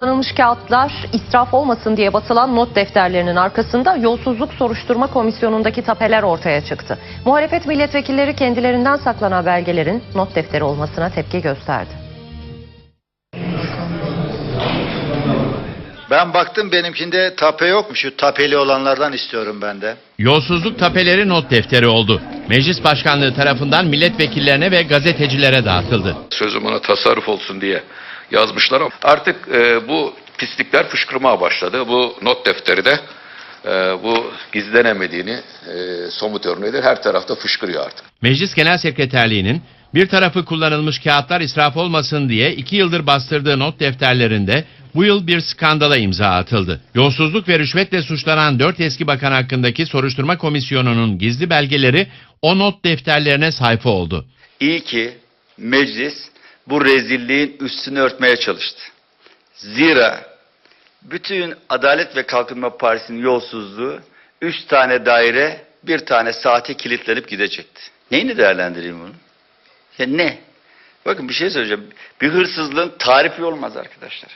Kullanılmış kağıtlar israf olmasın diye basılan not defterlerinin arkasında yolsuzluk soruşturma komisyonundaki tapeler ortaya çıktı. Muhalefet milletvekilleri kendilerinden saklanan belgelerin not defteri olmasına tepki gösterdi. Ben baktım benimkinde tape yokmuş. Şu tapeli olanlardan istiyorum ben de. Yolsuzluk tapeleri not defteri oldu. Meclis Başkanlığı tarafından milletvekillerine ve gazetecilere dağıtıldı. sözüm ona tasarruf olsun diye yazmışlar ama artık e, bu pislikler fışkırmaya başladı. Bu not defteri de e, bu gizlenemediğini e, somut örneğidir. Her tarafta fışkırıyor artık. Meclis Genel Sekreterliği'nin bir tarafı kullanılmış kağıtlar israf olmasın diye iki yıldır bastırdığı not defterlerinde bu yıl bir skandala imza atıldı. Yolsuzluk ve rüşvetle suçlanan dört eski bakan hakkındaki soruşturma komisyonunun gizli belgeleri o not defterlerine sayfa oldu. İyi ki meclis bu rezilliğin üstünü örtmeye çalıştı. Zira bütün Adalet ve Kalkınma Partisi'nin yolsuzluğu üç tane daire bir tane saate kilitlenip gidecekti. Neyini değerlendireyim bunu? Ya ne? Bakın bir şey söyleyeceğim. Bir hırsızlığın tarifi olmaz arkadaşlar.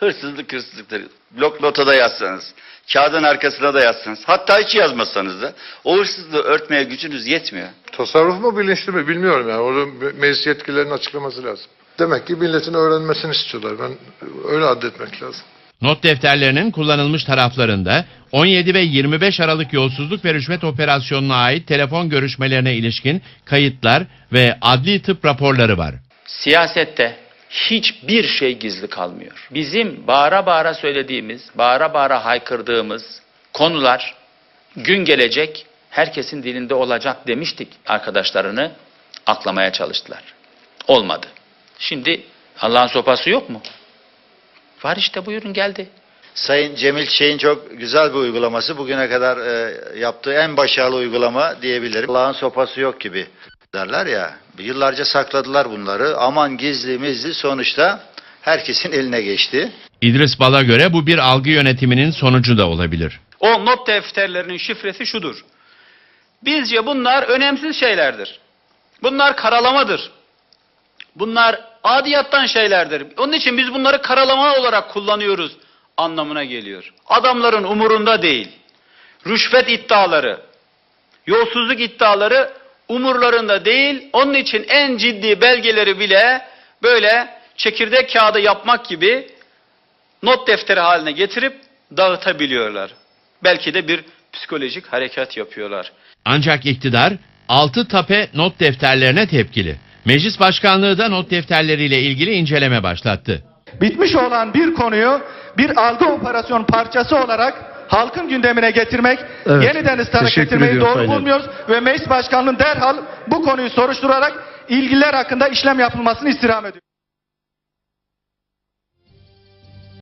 Hırsızlık hırsızlıktır. Blok notada yazsanız, kağıdın arkasına da yazsanız, hatta hiç yazmasanız da o hırsızlığı örtmeye gücünüz yetmiyor. Tasarruf mu bilinçli mi bilmiyorum yani. Orada meclis yetkililerinin açıklaması lazım. Demek ki milletin öğrenmesini istiyorlar. Ben öyle addetmek lazım. Not defterlerinin kullanılmış taraflarında 17 ve 25 Aralık yolsuzluk ve rüşvet operasyonuna ait telefon görüşmelerine ilişkin kayıtlar ve adli tıp raporları var. Siyasette hiçbir şey gizli kalmıyor. Bizim bağıra bağıra söylediğimiz, bağıra bağıra haykırdığımız konular gün gelecek herkesin dilinde olacak demiştik arkadaşlarını aklamaya çalıştılar. Olmadı. Şimdi Allah'ın sopası yok mu? Var işte buyurun geldi. Sayın Cemil Çiçek'in çok güzel bir uygulaması. Bugüne kadar e, yaptığı en başarılı uygulama diyebilirim. Allah'ın sopası yok gibi derler ya. Yıllarca sakladılar bunları. Aman gizli mizli sonuçta herkesin eline geçti. İdris Bal'a göre bu bir algı yönetiminin sonucu da olabilir. O not defterlerinin şifresi şudur. Bizce bunlar önemsiz şeylerdir. Bunlar karalamadır. Bunlar adiyattan şeylerdir. Onun için biz bunları karalama olarak kullanıyoruz anlamına geliyor. Adamların umurunda değil. Rüşvet iddiaları, yolsuzluk iddiaları umurlarında değil. Onun için en ciddi belgeleri bile böyle çekirdek kağıdı yapmak gibi not defteri haline getirip dağıtabiliyorlar. Belki de bir psikolojik harekat yapıyorlar. Ancak iktidar 6 tape not defterlerine tepkili. Meclis Başkanlığı da not defterleriyle ilgili inceleme başlattı. bitmiş olan bir konuyu bir algı operasyon parçası olarak halkın gündemine getirmek, yeniden ıslahına getirmeyi doğru bulmuyoruz ve meclis başkanlığının derhal bu konuyu soruşturarak ilgililer hakkında işlem yapılmasını istirham ediyoruz.